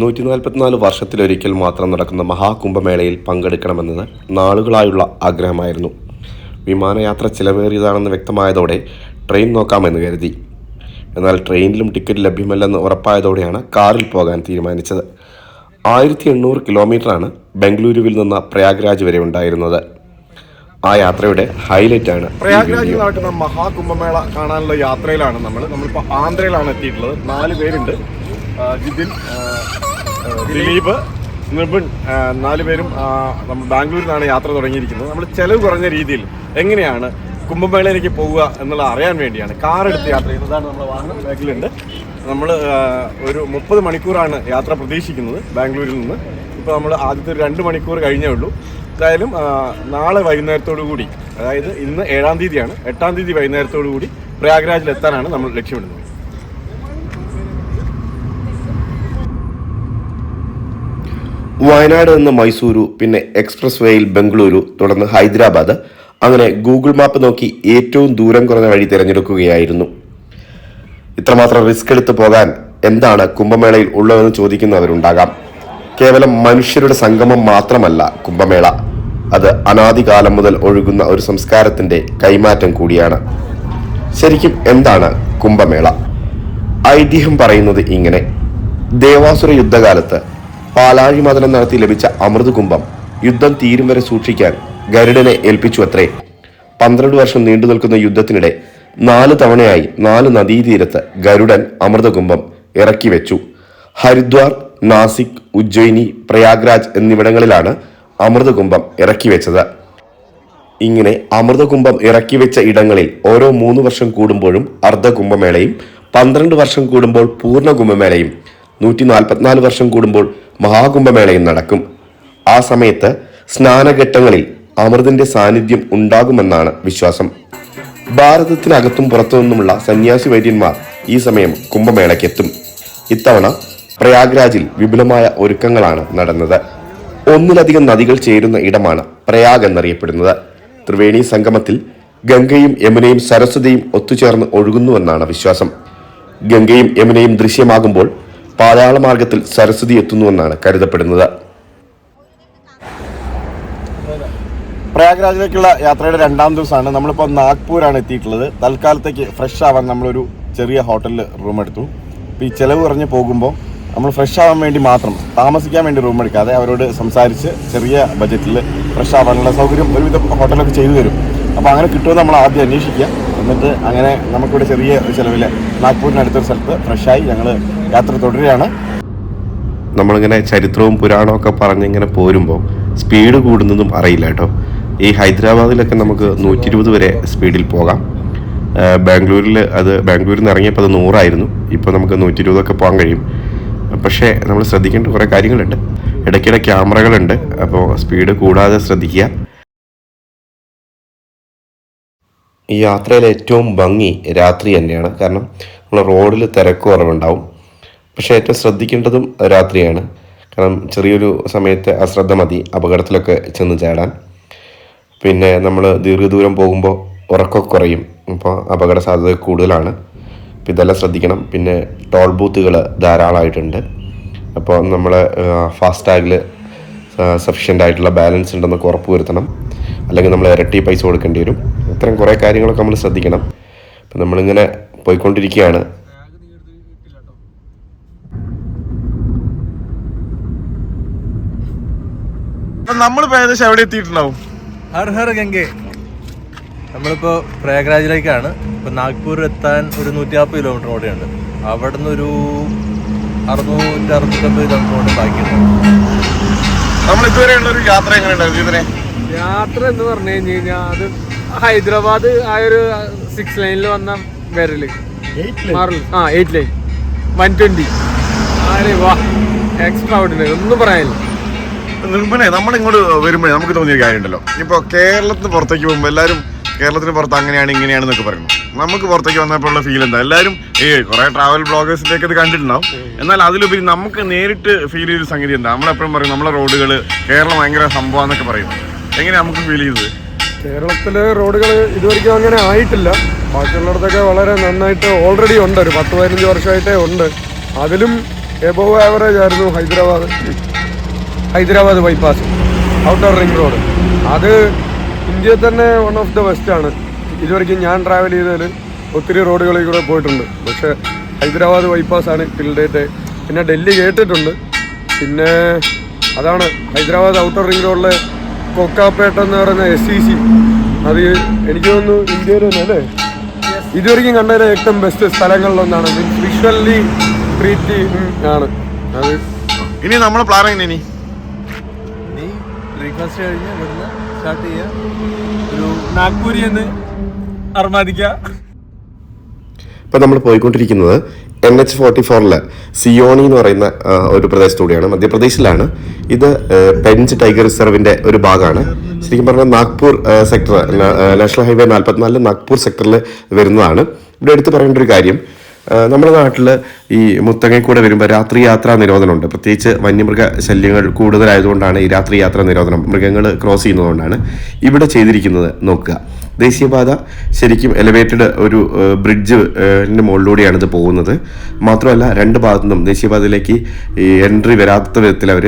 നൂറ്റി നാൽപ്പത്തിനാല് വർഷത്തിലൊരിക്കൽ മാത്രം നടക്കുന്ന മഹാകുംഭമേളയിൽ പങ്കെടുക്കണമെന്നത് നാളുകളായുള്ള ആഗ്രഹമായിരുന്നു. വിമാനയാത്ര ചിലവേറിയതാണെന്ന് വ്യക്തമായതോടെ ട്രെയിൻ നോക്കാമെന്ന് കരുതി. എന്നാൽ ട്രെയിനിലും ടിക്കറ്റ് ലഭ്യമല്ലെന്ന് ഉറപ്പായതോടെയാണ് കാറിൽ പോകാൻ തീരുമാനിച്ചത്. ആയിരത്തി എണ്ണൂറ് കിലോമീറ്ററാണ് ബംഗളൂരുവിൽ നിന്ന് പ്രയാഗ്രാജ് വരെ ഉണ്ടായിരുന്നത്. ആ യാത്രയുടെ ഹൈലൈറ്റ് ആണ് പ്രയാഗ്രാജ് പ്രയാഗ്രാജിൽ നടക്കുന്ന മഹാകുംഭമേള കാണാനുള്ള യാത്രയിലാണ് നമ്മൾ നമ്മളിപ്പോൾ ആന്ധ്രയിലാണ് എത്തിയിട്ടുള്ളത്. നാല് പേരുണ്ട്. ജിതിൻ ദിലീപ് നിബിൻ നാലു പേരും നമ്മൾ ബാംഗ്ലൂരിൽ നിന്നാണ് യാത്ര തുടങ്ങിയിരിക്കുന്നത്. നമ്മൾ ചെലവ് കുറഞ്ഞ രീതിയിൽ എങ്ങനെയാണ് കുംഭമേളയിലേക്ക് പോവുക എന്നുള്ളത് അറിയാൻ വേണ്ടിയാണ് കാർ എടുത്ത് യാത്ര ചെയ്യുന്നതാണ് നമ്മുടെ വാഹനം. ബാഗിലുണ്ട് നമ്മൾ ഒരു മുപ്പത് മണിക്കൂറാണ് യാത്ര പ്രതീക്ഷിക്കുന്നത് ബാംഗ്ലൂരിൽ നിന്ന്. ഇപ്പോൾ നമ്മൾ ആദ്യത്തെ ഒരു രണ്ട് മണിക്കൂർ കഴിഞ്ഞേ ഉള്ളൂ. എന്തായാലും നാളെ വൈകുന്നേരത്തോടു കൂടി അതായത് ഇന്ന് ഏഴാം തീയതിയാണ് എട്ടാം തീയതി വൈകുന്നേരത്തോടു കൂടി പ്രയാഗ്രാജിൽ എത്താനാണ് നമ്മൾ ലക്ഷ്യമിടുന്നത്. വയനാട് നിന്ന് മൈസൂരു പിന്നെ എക്സ്പ്രസ് വേയിൽ ബംഗളൂരു തുടർന്ന് ഹൈദരാബാദ്. അങ്ങനെ ഗൂഗിൾ മാപ്പ് നോക്കി ഏറ്റവും ദൂരം കുറഞ്ഞ വഴി തിരഞ്ഞെടുക്കുകയായിരുന്നു. ഇത്രമാത്രം റിസ്ക് എടുത്തു പോകാൻ എന്താണ് കുംഭമേളയിൽ ഉള്ളതെന്ന് ചോദിക്കുന്നവരുണ്ടാകാം കേവലം മനുഷ്യരുടെ സംഗമം മാത്രമല്ല കുംഭമേള. അത് അനാദികാലം മുതൽ ഒഴുകുന്ന ഒരു സംസ്കാരത്തിന്റെ കൈമാറ്റം കൂടിയാണ്. ശരിക്കും എന്താണ് കുംഭമേള? ഐതിഹ്യം പറയുന്നത് ഇങ്ങനെ. ദേവാസുര യുദ്ധകാലത്ത് പാലാഴി മതനം നടത്തി ലഭിച്ച അമൃതകുംഭം യുദ്ധം തീരും വരെ സൂക്ഷിക്കാൻ ഗരുഡനെ ഏൽപ്പിച്ചു അത്രേ. പന്ത്രണ്ട് വർഷം നീണ്ടു നിൽക്കുന്ന യുദ്ധത്തിനിടെ നാല് തവണയായി നാല് നദീതീരത്ത് ഗരുഡൻ അമൃതകുംഭം ഇറക്കി വെച്ചു. ഹരിദ്വാർ നാസിക് ഉജ്ജയിനി പ്രയാഗ്രാജ് എന്നിവിടങ്ങളിലാണ് അമൃതകുംഭം ഇറക്കി വെച്ചത്. ഇങ്ങനെ അമൃതകുംഭം ഇറക്കി വെച്ച ഇടങ്ങളിൽ ഓരോ മൂന്ന് വർഷം കൂടുമ്പോഴും അർദ്ധകുംഭമേളയും പന്ത്രണ്ട് വർഷം കൂടുമ്പോൾ പൂർണ കുംഭമേളയും നൂറ്റി നാൽപ്പത്തിനാല് വർഷം കൂടുമ്പോൾ മഹാകുംഭമേളയും നടക്കും. ആ സമയത്ത് സ്നാനഘട്ടങ്ങളിൽ അമൃതിന്റെ സാന്നിധ്യം ഉണ്ടാകുമെന്നാണ് വിശ്വാസം. ഭാരതത്തിനകത്തും പുറത്തു നിന്നുമുള്ള സന്യാസി വൈദ്യന്മാർ ഈ സമയം കുംഭമേളയ്ക്കെത്തും. ഇത്തവണ പ്രയാഗ്രാജിൽ വിപുലമായ ഒരുക്കങ്ങളാണ് നടന്നത്. ഒന്നിലധികം നദികൾ ചേരുന്ന ഇടമാണ് പ്രയാഗ് എന്നറിയപ്പെടുന്നത്. ത്രിവേണി സംഗമത്തിൽ ഗംഗയും യമുനയും സരസ്വതിയും ഒത്തുചേർന്ന് ഒഴുകുന്നുവെന്നാണ് വിശ്വാസം. ഗംഗയും യമുനയും ദൃശ്യമാകുമ്പോൾ പാതാളമാർഗത്തിൽ സരസ്വതി എത്തുന്നുവെന്നാണ് കരുതപ്പെടുന്നത്. പ്രയാഗ്രാജിലേക്കുള്ള യാത്രയുടെ രണ്ടാം ദിവസമാണ് നമ്മളിപ്പോൾ നാഗ്പൂരാണ് എത്തിയിട്ടുള്ളത്. തൽക്കാലത്തേക്ക് ഫ്രഷ് ആവാൻ നമ്മളൊരു ചെറിയ ഹോട്ടലിൽ റൂം എടുത്തു. അപ്പോൾ ഈ ചിലവ് കുറഞ്ഞ് പോകുമ്പോൾ നമ്മൾ ഫ്രഷ് ആവാൻ വേണ്ടി മാത്രം താമസിക്കാൻ വേണ്ടി റൂം എടുക്കാതെ അവരോട് സംസാരിച്ച് ചെറിയ ബജറ്റിൽ ഫ്രഷ് ആവാനുള്ള സൗകര്യം ഒരുവിധം ഹോട്ടലൊക്കെ ചെയ്തു തരും. അപ്പോൾ അങ്ങനെ കിട്ടുമെന്ന് നമ്മൾ ആദ്യം അന്വേഷിക്കുക. എന്നിട്ട് അങ്ങനെ നമുക്കിവിടെ ചെറിയ ഒരു ചിലവിൽ നാഗ്പൂരിനടുത്തൊരു സ്ഥലത്ത് ഫ്രഷായി ഞങ്ങൾ യാത്ര തുടരുകയാണ്. നമ്മളിങ്ങനെ ചരിത്രവും പുരാണവും ഒക്കെ പറഞ്ഞിങ്ങനെ പോരുമ്പോൾ സ്പീഡ് കൂടുന്നതും അറിയില്ല കേട്ടോ. ഈ ഹൈദരാബാദിലൊക്കെ നമുക്ക് നൂറ്റി ഇരുപത് വരെ സ്പീഡിൽ പോകാം. ബാംഗ്ലൂരിൽ അത് ബാംഗ്ലൂരിൽ നിന്ന് ഇറങ്ങിയപ്പോൾ അത് നൂറായിരുന്നു. ഇപ്പോൾ നമുക്ക് നൂറ്റി ഇരുപതൊക്കെ പോകാൻ കഴിയും. പക്ഷേ നമ്മൾ ശ്രദ്ധിക്കേണ്ട കുറേ കാര്യങ്ങളുണ്ട്. ഇടയ്ക്കിടെ ക്യാമറകളുണ്ട്. അപ്പോൾ സ്പീഡ് കൂടാതെ ശ്രദ്ധിക്കുക. ഈ യാത്രയിലെ ഏറ്റവും ഭംഗി രാത്രി തന്നെയാണ്. കാരണം നമ്മൾ റോഡിൽ തിരക്ക് കുറവുണ്ടാവും. പക്ഷേ ഏറ്റവും ശ്രദ്ധിക്കേണ്ടതും രാത്രിയാണ്. കാരണം ചെറിയൊരു സമയത്തെ അശ്രദ്ധ മതി അപകടത്തിലൊക്കെ ചെന്ന് ചാടാൻ. പിന്നെ നമ്മൾ ദീർഘദൂരം പോകുമ്പോൾ ഉറക്കമൊക്കെ കുറയും. അപ്പോൾ അപകട സാധ്യത കൂടുതലാണ്. അപ്പോൾ ഇതെല്ലാം ശ്രദ്ധിക്കണം. പിന്നെ ടോൾ ബൂത്തുകൾ ധാരാളമായിട്ടുണ്ട് അപ്പോൾ നമ്മൾ ഫാസ്റ്റാഗിൽ സഫീഷ്യന്റ് ആയിട്ടുള്ള ബാലൻസ് ഉണ്ടെന്നൊക്കെ ഉറപ്പ് വരുത്തണം. അല്ലെങ്കിൽ നമ്മൾ ഇരട്ടി പൈസ കൊടുക്കേണ്ടി വരും. ഇത്തരം കുറേ കാര്യങ്ങളൊക്കെ നമ്മൾ ശ്രദ്ധിക്കണം. അപ്പം നമ്മളിങ്ങനെ പോയിക്കൊണ്ടിരിക്കുകയാണ്. നമ്മളിപ്പോൾ ഏകദേശം എവിടെ എത്തിയിട്ടുണ്ടാവും? ഹർ ഹർ ഗംഗെ. നമ്മളിപ്പോ പ്രയാഗ്രാജിലേക്കാണ്. ഇപ്പൊ നാഗ്പൂർ എത്താൻ ഒരു നൂറ്റി നാൽപ്പത് കിലോമീറ്റർ ഓടെയുണ്ട്. അവിടെ നിന്ന് ഒരു അറുന്നൂറ്റി അറുന്നൂറ്റമ്പത് കിലോമീറ്റർ ഓടെ ബാക്കിയുണ്ട്. നമ്മൾ ഇതുവരെയുള്ള ഒരു യാത്ര എങ്ങനെയുണ്ടായിരുന്നു ഇതിനെ? യാത്ര എന്ന് പറഞ്ഞു കഴിഞ്ഞു കഴിഞ്ഞാൽ അത് ഹൈദരാബാദ് ആ ഒരു സിക്സ് ലൈനിൽ വന്ന വരൽ. മാറില്ല ആ എയ്റ്റ് ലൈൻ വൺ ട്വന്റി ആരെ വാ. എക്സ്ട്രാ ഓർഡിനറി ഒന്നും പറയാനില്ല. നിർമ്മനെ നമ്മൾ ഇങ്ങോട്ട് വരുമ്പോഴേ നമുക്ക് തോന്നിയൊരു കാര്യമുണ്ടല്ലോ. ഇപ്പൊ കേരളത്തിന് പുറത്തേക്ക് പോകുമ്പോൾ എല്ലാവരും കേരളത്തിന് പുറത്ത് അങ്ങനെയാണ് ഇങ്ങനെയാണ് എന്നൊക്കെ പറയുന്നു. നമുക്ക് പുറത്തേക്ക് വന്നപ്പോൾ ഉള്ള ഫീൽ എന്താ? എല്ലാവരും ഏ കുറെ ട്രാവൽ ബ്ലോഗേഴ്സിന്റെ ഒക്കെ ഇത് കണ്ടിട്ടുണ്ടാവും. എന്നാൽ അതിലുപരി നമുക്ക് നേരിട്ട് ഫീൽ ചെയ്ത സംഗതി എന്താ? നമ്മളെപ്പോഴും പറയും നമ്മളെ റോഡുകൾ കേരളം ഭയങ്കര സംഭവം എന്നൊക്കെ പറയും എങ്ങനെയാ നമുക്ക് ഫീൽ ചെയ്തത്? കേരളത്തിലെ റോഡുകൾ ഇതുവരെയ്ക്കും അങ്ങനെ ആയിട്ടില്ല. ബാക്കിയുള്ളിടത്തൊക്കെ വളരെ നന്നായിട്ട് ഓൾറെഡി ഉണ്ട്. ഒരു പത്ത് പതിനഞ്ച് വർഷമായിട്ടേ ഉണ്ട്. അതിലും എബോവ് ആവറേജ് ആയിരുന്നു Hyderabad. Hyderabad bypass outer ring road അത് ഇന്ത്യയിൽ തന്നെ വൺ ഓഫ് ദ ബെസ്റ്റ് ആണ്. ഇതുവരെയ്ക്കും ഞാൻ ട്രാവൽ ചെയ്തതിൽ ഒത്തിരി റോഡുകളിൽ കൂടെ പോയിട്ടുണ്ട്. പക്ഷേ ഹൈദരാബാദ് ബൈപ്പാസ് ആണ് പിന്നെ ഡൽഹി കേട്ടിട്ടുണ്ട്. പിന്നെ അതാണ് ഹൈദരാബാദ് ഔട്ടർ റിംഗ് റോഡിലെ കൊക്കാപ്പേട്ട എന്ന് പറയുന്ന എസ് സി സി അത് എനിക്ക് തോന്നുന്നു ഇന്ത്യയിൽ തന്നെ അല്ലേ? ഇതുവരെയും കണ്ടതിലെ ഏറ്റവും ബെസ്റ്റ് സ്ഥലങ്ങളിലൊന്നാണ്. വിഷ്വലി പ്രീറ്റി ആണ്. അത് ഇനി നമ്മൾ പ്ലാൻ എങ്ങനെ ഇനി? ഇനി ബ്രേക്ക്ഫാസ്റ്റ് കഴിഞ്ഞ് ഇവിടുന്ന് സ്റ്റാർട്ട് ചെയ്യാം. ഒരു നാഗ്പൂരി എന്ന് അർമാദിക്കുക ഇപ്പം നമ്മൾ പോയിക്കൊണ്ടിരിക്കുന്നത് എൻ എച്ച് ഫോർട്ടി ഫോറിലെ സിയോണി എന്ന് പറയുന്ന ഒരു പ്രദേശത്തൂടെയാണ് മധ്യപ്രദേശിലാണ്. ഇത് പെഞ്ച് ടൈഗർ റിസർവിന്റെ ഒരു ഭാഗമാണ്. ശരിക്കും പറഞ്ഞാൽ നാഗ്പൂർ സെക്ടർ നാഷണൽ ഹൈവേ നാൽപ്പത്തിനാലിൽ നാഗ്പൂർ സെക്ടറിൽ വരുന്നതാണ്. ഇവിടെ എടുത്തു പറയേണ്ട ഒരു കാര്യം നമ്മുടെ നാട്ടിൽ ഈ മുത്തങ്ങയിൽ കൂടെ വരുമ്പോൾ രാത്രി യാത്രാ നിരോധനമുണ്ട്. പ്രത്യേകിച്ച് വന്യമൃഗ ശല്യങ്ങൾ കൂടുതലായതുകൊണ്ടാണ് ഈ രാത്രി യാത്രാ നിരോധനം മൃഗങ്ങൾ ക്രോസ് ചെയ്യുന്നതുകൊണ്ടാണ് ഇവിടെ ചെയ്തിരിക്കുന്നത് നോക്കുക. ദേശീയപാത ശരിക്കും എലവേറ്റഡ് ഒരു ബ്രിഡ്ജ് മുകളിലൂടെയാണ് ഇത് പോകുന്നത്. മാത്രമല്ല രണ്ട് ഭാഗത്തു നിന്നും ദേശീയപാതയിലേക്ക് എൻട്രി വരാത്ത വിധത്തിൽ അവർ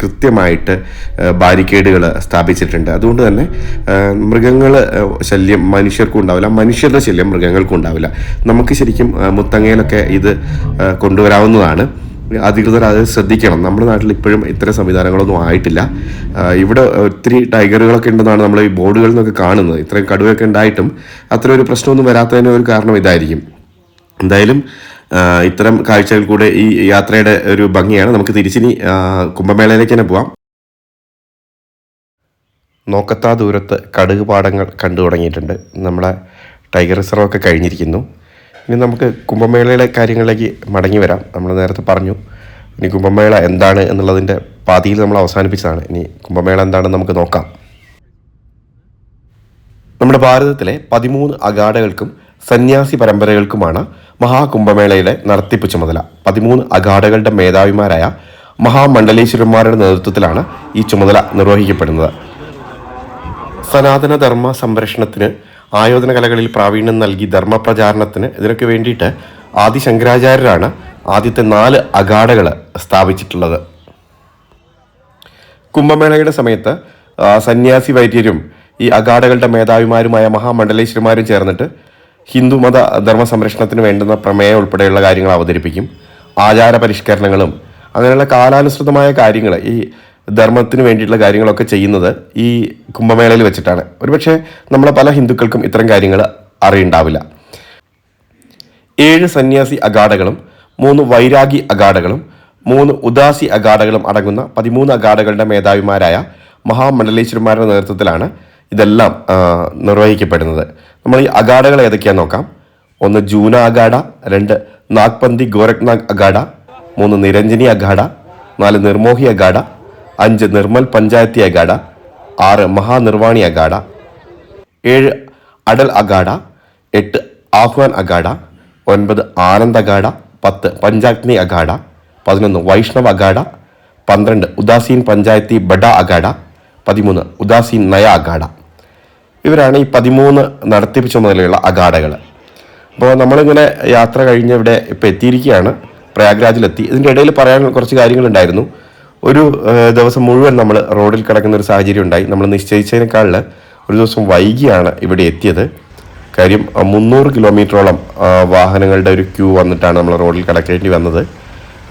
കൃത്യമായിട്ട് ബാരിക്കേഡുകൾ സ്ഥാപിച്ചിട്ടുണ്ട്. അതുകൊണ്ട് തന്നെ മൃഗങ്ങൾ ശല്യം മനുഷ്യർക്കും ഉണ്ടാവില്ല മനുഷ്യരുടെ ശല്യം മൃഗങ്ങൾക്കും ഉണ്ടാവില്ല. നമുക്ക് ശരിക്കും മുത്തങ്ങയിലൊക്കെ ഇത് കൊണ്ടുവരാവുന്നതാണ്. അധികൃതർ അത് ശ്രദ്ധിക്കണം. നമ്മുടെ നാട്ടിൽ ഇപ്പോഴും ഇത്തരം സംവിധാനങ്ങളൊന്നും ആയിട്ടില്ല. ഇവിടെ ഒത്തിരി ടൈഗറുകളൊക്കെ ഉണ്ടെന്നാണ് നമ്മൾ ഈ ബോർഡുകളിൽ നിന്നൊക്കെ കാണുന്നത്. ഇത്രയും കടുവയൊക്കെ ഉണ്ടായിട്ടും അത്ര ഒരു പ്രശ്നമൊന്നും വരാത്തതിന് ഒരു കാരണം ഇതായിരിക്കും. എന്തായാലും ഇത്തരം കാഴ്ചകൾ കൂടെ ഈ യാത്രയുടെ ഒരു ഭംഗിയാണ്. നമുക്ക് തിരിച്ചിനി കുംഭമേളയിലേക്ക് തന്നെ പോവാം. നോക്കത്താ ദൂരത്ത് കടുക് പാടങ്ങൾ കണ്ടു തുടങ്ങിയിട്ടുണ്ട്. നമ്മളെ ടൈഗർ റിസർവ് ഒക്കെ കഴിഞ്ഞിരിക്കുന്നു. ഇനി നമുക്ക് കുംഭമേളയിലെ കാര്യങ്ങളിലേക്ക് മടങ്ങി വരാം. നമ്മൾ നേരത്തെ പറഞ്ഞു ഇനി കുംഭമേള എന്താണ് എന്നുള്ളതിന്റെ പാതിയിൽ നമ്മൾ അവസാനിപ്പിച്ചതാണ്. ഇനി കുംഭമേള എന്താണെന്ന് നമുക്ക് നോക്കാം. നമ്മുടെ ഭാരതത്തിലെ പതിമൂന്ന് അഗാഡകൾക്കും സന്യാസി പരമ്പരകൾക്കുമാണ് മഹാകുംഭമേളയുടെ നടത്തിപ്പ് ചുമതല. പതിമൂന്ന് അഗാഡകളുടെ മേധാവിമാരായ മഹാമണ്ഡലേശ്വരന്മാരുടെ നേതൃത്വത്തിലാണ് ഈ ചുമതല നിർവഹിക്കപ്പെടുന്നത്. സനാതനധർമ്മ സംരക്ഷണത്തിന് ആയോധന കലകളിൽ പ്രാവീണ്യം നൽകി ധർമ്മപ്രചാരണത്തിന് ഇതിനൊക്കെ വേണ്ടിയിട്ട് ആദി ശങ്കരാചാര്യരാണ് ആദ്യത്തെ നാല് അഗാഡകൾ സ്ഥാപിച്ചിട്ടുള്ളത്. കുംഭമേളയുടെ സമയത്ത് സന്യാസി വൈദ്യരും ഈ അഗാഡകളുടെ മേധാവിമാരുമായ മഹാമണ്ഡലേശ്വരന്മാരും ചേർന്നിട്ട് ഹിന്ദുമത ധർമ്മ സംരക്ഷണത്തിന് വേണ്ടുന്ന പ്രമേയം ഉൾപ്പെടെയുള്ള കാര്യങ്ങൾ അവതരിപ്പിക്കും. ആചാര പരിഷ്കരണങ്ങളും അങ്ങനെയുള്ള കാലാനുസൃതമായ കാര്യങ്ങൾ ഈ ധർമ്മത്തിന് വേണ്ടിയിട്ടുള്ള കാര്യങ്ങളൊക്കെ ചെയ്യുന്നത് ഈ കുംഭമേളയിൽ വെച്ചിട്ടാണ്. ഒരുപക്ഷെ നമ്മളെ പല ഹിന്ദുക്കൾക്കും ഇത്തരം കാര്യങ്ങൾ അറിയുണ്ടാവില്ല. ഏഴ് സന്യാസി അഗാഡകളും മൂന്ന് വൈരാഗി അഗാഡകളും മൂന്ന് ഉദാസി അഗാഡകളും അടങ്ങുന്ന പതിമൂന്ന് അഗാഡകളുടെ മേധാവിമാരായ മഹാമണ്ഡലേശ്വരന്മാരുടെ നേതൃത്വത്തിലാണ് ഇതെല്ലാം നിർവഹിക്കപ്പെടുന്നത്. നമ്മൾ ഈ അഗാഡകൾ ഏതൊക്കെയാണെന്ന് നോക്കാം. ഒന്ന് ജൂന അഗാഡ രണ്ട് നാഗ്പന്തി ഗോരഖ്നാഗ് അഗാഡ മൂന്ന് നിരഞ്ജനി അഗാഡ നാല് നിർമോഹി അഗാഡ അഞ്ച് നിർമ്മൽ പഞ്ചായത്തി അഗാഡ ആറ് മഹാനിർവാണി അഗാഡ ഏഴ് അടൽ അഗാഡ എട്ട് ആഹ്വാൻ അഗാഡ ഒൻപത് ആനന്ദ് അഗാഡ പത്ത് പഞ്ചാഗ്നി അഗാഡ പതിനൊന്ന് വൈഷ്ണവ് അഗാഡ പന്ത്രണ്ട് ഉദാസീൻ പഞ്ചായത്തി ബഡ അഗാഡ പതിമൂന്ന് ഉദാസീൻ നയ അഗാഡ. ഇവരാണ് ഈ പതിമൂന്ന് നടത്തിപ്പ് ചുമതലയുള്ള അഗാഡകൾ. അപ്പോൾ നമ്മളിങ്ങനെ യാത്ര കഴിഞ്ഞ് ഇവിടെ ഇപ്പോൾ എത്തിയിരിക്കുകയാണ്. പ്രയാഗ്രാജിലെത്തി. ഇതിന്റെ ഇടയിൽ പറയാൻ കുറച്ച് കാര്യങ്ങളുണ്ടായിരുന്നു. ഒരു ദിവസം മുഴുവൻ നമ്മൾ റോഡിൽ കിടക്കുന്ന ഒരു സാഹചര്യം ഉണ്ടായി. നമ്മൾ നിശ്ചയിച്ചതിനേക്കാളിൽ ഒരു ദിവസം വൈകിയാണ് ഇവിടെ എത്തിയത്. കാര്യം മുന്നൂറ് കിലോമീറ്ററോളം വാഹനങ്ങളുടെ ഒരു ക്യൂ വന്നിട്ടാണ് നമ്മൾ റോഡിൽ കിടക്കേണ്ടി വന്നത്.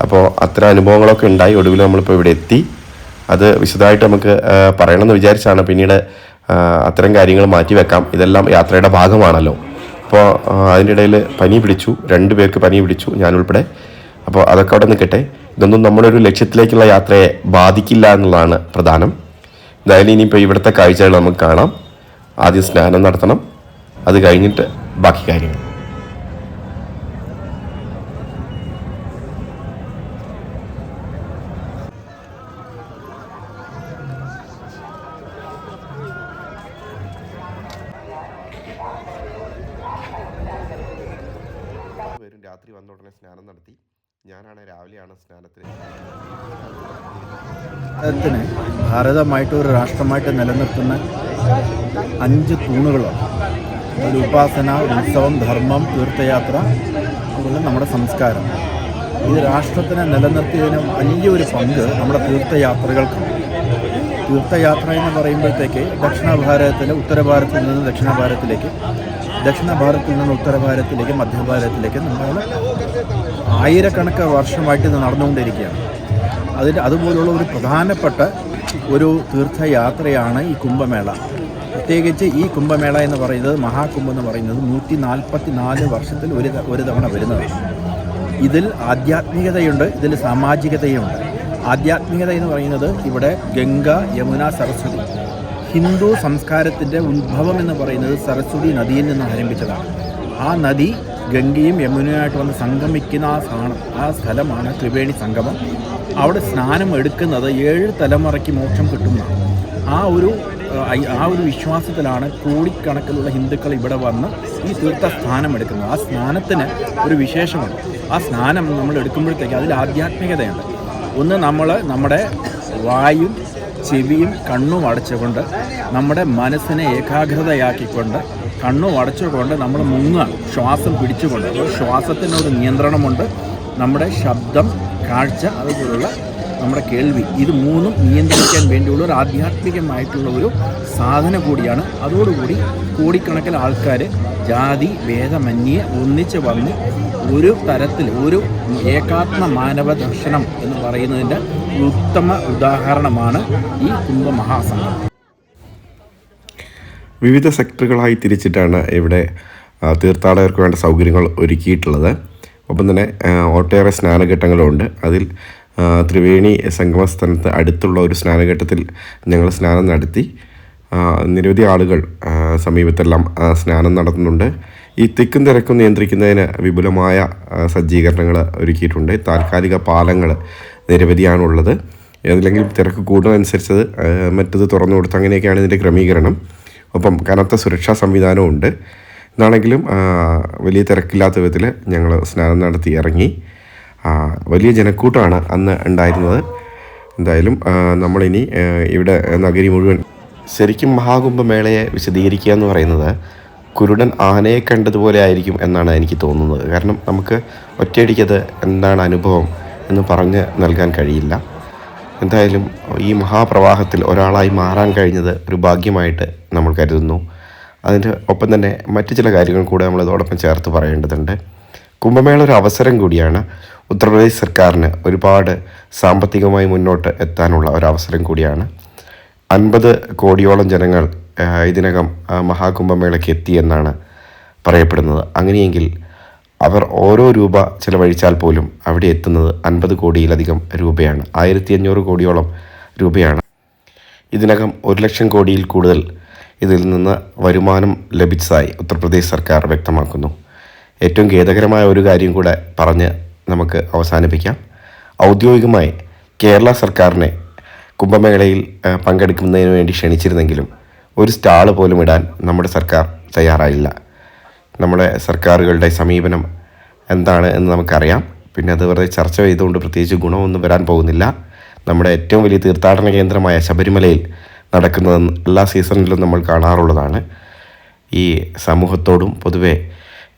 അപ്പോൾ അത്ര അനുഭവങ്ങളൊക്കെ ഉണ്ടായി. ഒടുവിൽ നമ്മളിപ്പോൾ ഇവിടെ എത്തി. അത് വിശദമായിട്ട് നമുക്ക് പറയണമെന്ന് വിചാരിച്ചാണ്. പിന്നീട് അത്തരം കാര്യങ്ങൾ മാറ്റി വെക്കാം. ഇതെല്ലാം യാത്രയുടെ ഭാഗമാണല്ലോ. അപ്പോൾ അതിന്റെ ഇടയിൽ പനി പിടിച്ചു. രണ്ട് പേർക്ക് പനി പിടിച്ചു. ഞാനുൾപ്പെടെ. അപ്പോൾ അതൊക്കെ അവിടെ നിൽക്കട്ടെ. ഇതൊന്നും നമ്മുടെ ഒരു ലക്ഷ്യത്തിലേക്കുള്ള യാത്രയെ ബാധിക്കില്ല എന്നുള്ളതാണ് പ്രധാനം. എന്തായാലും ഇനിയിപ്പോൾ ഇവിടുത്തെ കാഴ്ചകൾ നമുക്ക് കാണാം. ആദ്യം സ്നാനം നടത്തണം. അത് കഴിഞ്ഞിട്ട് ബാക്കി കാര്യങ്ങൾ. രാത്രി വന്ന ഉടനെ സ്നാനം നടത്തി. ഞാനാണ് രാവിലെയാണ് സ്നാനത്തിന് ഭാരതമായിട്ട് ഒരു രാഷ്ട്രമായിട്ട് നിലനിർത്തുന്ന അഞ്ച് തൂണുകളാണ് ഒരു ഉപാസന ഉത്സവം ധർമ്മം തീർത്ഥയാത്ര അതുപോലെ നമ്മുടെ സംസ്കാരം. ഇത് രാഷ്ട്രത്തിനെ നിലനിർത്തിയതിന് വലിയൊരു പങ്ക് നമ്മുടെ തീർത്ഥയാത്രകൾക്ക്. തീർത്ഥയാത്ര എന്ന് പറയുമ്പോഴത്തേക്ക് ദക്ഷിണ ഭാരതത്തിൽ ഉത്തര ഭാരതത്തിൽ നിന്ന് ദക്ഷിണ ഭാരതത്തിലേക്ക് ദക്ഷിണ ഭാരതത്തിൽ നിന്ന് ഉത്തര ഭാരതത്തിലേക്കും മധ്യ ഭാരതത്തിലേക്കും നമ്മൾ ആയിരക്കണക്ക് വർഷമായിട്ട് ഇത് നടന്നുകൊണ്ടിരിക്കുകയാണ്. അതിൽ അതുപോലുള്ള ഒരു പ്രധാനപ്പെട്ട ഒരു തീർത്ഥയാത്രയാണ് ഈ കുംഭമേള. പ്രത്യേകിച്ച് ഈ കുംഭമേള എന്ന് പറയുന്നത് മഹാകുംഭം എന്ന് പറയുന്നത് നൂറ്റി നാൽപ്പത്തി നാല് വർഷത്തിൽ ഒരു ഒരു തവണ വരുന്നതാണ്. ഇതിൽ ആധ്യാത്മികതയുണ്ട് ഇതിൽ സാമാജികതയുണ്ട്. ആധ്യാത്മികത എന്ന് പറയുന്നത് ഇവിടെ ഗംഗ യമുന സരസ്വതി. ഹിന്ദു സംസ്കാരത്തിന്റെ ഉത്ഭവം എന്ന് പറയുന്നത് സരസ്വതി നദിയിൽ നിന്ന് ആരംഭിച്ചതാണ്. ആ നദി ഗംഗയും യമുനയുമായിട്ട് വന്ന് സംഗമിക്കുന്ന ആ സ്ഥാനം ആ സ്ഥലമാണ് ത്രിവേണി സംഗമം. അവിടെ സ്നാനം എടുക്കുന്നത് ഏഴ് തലമുറയ്ക്ക് മോക്ഷം കിട്ടുന്നതാണ്. ആ ഒരു ആ, ആ ഒരു വിശ്വാസത്തിലാണ് കോടിക്കണക്കിലുള്ള ഹിന്ദുക്കൾ ഇവിടെ വന്ന് ഈ തീർത്ഥ സ്നാനം എടുക്കുന്നത്. ആ സ്നാനത്തിന് ഒരു വിശേഷമുണ്ട്. ആ സ്നാനം നമ്മൾ എടുക്കുമ്പോഴത്തേക്ക് അതിൽ ആധ്യാത്മികതയുണ്ട്. ഒന്ന് നമ്മൾ നമ്മുടെ വായും ചെവിയും കണ്ണും അടച്ചുകൊണ്ട് നമ്മുടെ മനസ്സിനെ ഏകാഗ്രതയാക്കിക്കൊണ്ട് കണ്ണും അടച്ചുകൊണ്ട് നമ്മൾ മുങ്ങുക ശ്വാസം പിടിച്ചുകൊണ്ട്. അപ്പോൾ ശ്വാസത്തിനൊരു നിയന്ത്രണമുണ്ട്. നമ്മുടെ ശബ്ദം കാഴ്ച അതുപോലുള്ള നമ്മുടെ കേൾവി. ഇത് മൂന്നും നിയന്ത്രിക്കാൻ വേണ്ടിയുള്ള ഒരു ആധ്യാത്മികമായിട്ടുള്ള ഒരു സാധന കൂടിയാണ്. അതോടുകൂടി കോടിക്കണക്കിന് ആൾക്കാർ ജാതി ഭേദമന്യെ ഒന്നിച്ച് വന്ന് ഒരു തരത്തിൽ ഒരു ഏകാത്മ മാനവ ദർശനം എന്ന് പറയുന്നതിന്റെ ഉത്തമ ഉദാഹരണമാണ് ഈ കുംഭമഹാസംഘം. വിവിധ സെക്ടറുകളായി തിരിച്ചിട്ടാണ് ഇവിടെ തീർത്ഥാടകർക്ക് വേണ്ട സൗകര്യങ്ങൾ ഒരുക്കിയിട്ടുള്ളത്. ഒപ്പം തന്നെ ഒട്ടേറെ സ്നാനഘട്ടങ്ങളുണ്ട്. അതിൽ ത്രിവേണി സംഗമസ്ഥാനത്ത് അടുത്തുള്ള ഒരു സ്നാനഘട്ടത്തിൽ ഞങ്ങൾ സ്നാനം നടത്തി. നിരവധി ആളുകൾ സമീപത്തെല്ലാം സ്നാനം നടത്തുന്നുണ്ട്. ഈ തിക്കും തിരക്കും നിയന്ത്രിക്കുന്നതിന് വിപുലമായ സജ്ജീകരണങ്ങൾ ഒരുക്കിയിട്ടുണ്ട്. താൽക്കാലിക പാലങ്ങൾ നിരവധിയാണുള്ളത്. അല്ലെങ്കിൽ തിരക്ക് കൂടുന്നതനുസരിച്ച് മറ്റത് തുറന്നു കൊടുത്ത് അങ്ങനെയൊക്കെയാണ് ഇതിന്റെ ക്രമീകരണം. ഒപ്പം കനത്ത സുരക്ഷാ സംവിധാനവും ഉണ്ട്. എന്നാണെങ്കിലും വലിയ തിരക്കില്ലാത്ത വിധത്തിൽ ഞങ്ങൾ സ്നാനം നടത്തി ഇറങ്ങി. വലിയ ജനക്കൂട്ടമാണ് അന്ന് ഉണ്ടായിരുന്നത്. എന്തായാലും നമ്മളിനി ഇവിടെ നഗരി മുഴുവൻ ശരിക്കും മഹാകുംഭമേളയെ വിശദീകരിക്കുക എന്ന് പറയുന്നത് കുരുടൻ ആനയെ കണ്ടതുപോലെ ആയിരിക്കും എന്നാണ് എനിക്ക് തോന്നുന്നത്. കാരണം നമുക്ക് ഒറ്റയടിക്കത് എന്താണ് അനുഭവം എന്ന് പറഞ്ഞ് നൽകാൻ കഴിയില്ല. എന്തായാലും ഈ മഹാപ്രവാഹത്തിൽ ഒരാളായി മാറാൻ കഴിഞ്ഞത് ഒരു ഭാഗ്യമായിട്ട് നമ്മൾ കരുതുന്നു. അതിന്റെ ഒപ്പം തന്നെ മറ്റു ചില കാര്യങ്ങൾ കൂടെ നമ്മൾ ഇതോടൊപ്പം ചേർത്ത് പറയേണ്ടതുണ്ട്. കുംഭമേള ഒരു അവസരം കൂടിയാണ്. ഉത്തർപ്രദേശ് സർക്കാരിന് ഒരുപാട് സാമ്പത്തികമായി മുന്നോട്ട് എത്താനുള്ള ഒരു അവസരം കൂടിയാണ്. അൻപത് കോടിയോളം ജനങ്ങൾ ഇതിനകം മഹാകുംഭമേളയ്ക്ക് എത്തിയെന്നാണ് പറയപ്പെടുന്നത്. അങ്ങനെയെങ്കിൽ അവർ ഓരോ രൂപ ചിലവഴിച്ചാൽ പോലും അവിടെ എത്തുന്നത് അൻപത് കോടിയിലധികം രൂപയാണ്. ആയിരത്തി അഞ്ഞൂറ് കോടിയോളം രൂപയാണ്. ഇതിനകം ഒരു ലക്ഷം കോടിയിൽ കൂടുതൽ ഇതിൽ നിന്ന് വരുമാനം ലഭിച്ചതായി ഉത്തർപ്രദേശ് സർക്കാർ വ്യക്തമാക്കുന്നു. ഏറ്റവും ഖേദകരമായ ഒരു കാര്യം കൂടെ പറഞ്ഞ് നമുക്ക് അവസാനിപ്പിക്കാം. ഔദ്യോഗികമായി കേരള സർക്കാരിനെ കുംഭമേളയിൽ പങ്കെടുക്കുന്നതിന് വേണ്ടി ക്ഷണിച്ചിരുന്നെങ്കിലും ഒരു സ്റ്റാൾ പോലും ഇടാൻ നമ്മുടെ സർക്കാർ തയ്യാറായില്ല. നമ്മുടെ സർക്കാരുകളുടെ സമീപനം എന്താണ് എന്ന് നമുക്കറിയാം. പിന്നെ അത് വെറുതെ ചർച്ച ചെയ്തുകൊണ്ട് പ്രത്യേകിച്ച് ഗുണമൊന്നും വരാൻ പോകുന്നില്ല. നമ്മുടെ ഏറ്റവും വലിയ തീർത്ഥാടന കേന്ദ്രമായ ശബരിമലയിൽ നടക്കുന്നത് എല്ലാ സീസണിലും നമ്മൾ കാണാറുള്ളതാണ്. ഈ സമൂഹത്തോടും പൊതുവെ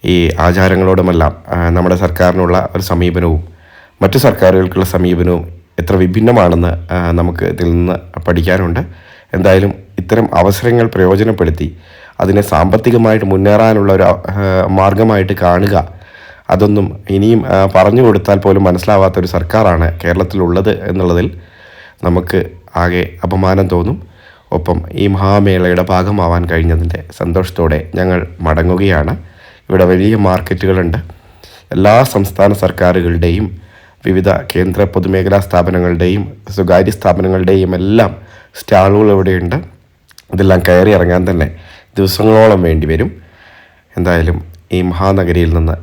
ഈ ആചാരങ്ങളോടുമെല്ലാം നമ്മുടെ സർക്കാരിനുള്ള ഒരു സമീപനവും മറ്റു സർക്കാരുകൾക്കുള്ള സമീപനവും എത്ര വിഭിന്നമാണെന്ന് നമുക്ക് ഇതിൽ നിന്ന് പഠിക്കാനുണ്ട്. എന്തായാലും ഇത്തരം അവസരങ്ങൾ പ്രയോജനപ്പെടുത്തി അതിനെ സാമ്പത്തികമായിട്ട് മുന്നേറാനുള്ള ഒരു മാർഗമായിട്ട് കാണുക അതൊന്നും ഇനിയും പറഞ്ഞു കൊടുത്താൽ പോലും മനസ്സിലാവാത്ത ഒരു സർക്കാരാണ് കേരളത്തിലുള്ളത് എന്നുള്ളതിൽ നമുക്ക് ആകെ അപമാനം തോന്നും. ഒപ്പം ഈ മഹാമേളയുടെ ഭാഗമാവാൻ കഴിഞ്ഞതിന്റെ സന്തോഷത്തോടെ ഞങ്ങൾ മടങ്ങുകയാണ്. ഇവിടെ വലിയ മാർക്കറ്റുകളുണ്ട്. എല്ലാ സംസ്ഥാന സർക്കാരുകളുടെയും വിവിധ കേന്ദ്ര പൊതുമേഖലാ സ്ഥാപനങ്ങളുടെയും സ്വകാര്യ സ്ഥാപനങ്ങളുടെയും എല്ലാം സ്റ്റാളുകൾ ഇവിടെയുണ്ട്. ഇതെല്ലാം കയറി ഇറങ്ങാൻ തന്നെ ദിവസങ്ങളോളം വേണ്ടി വരും. എന്തായാലും ഈ മഹാനഗരിയിൽ നിന്ന്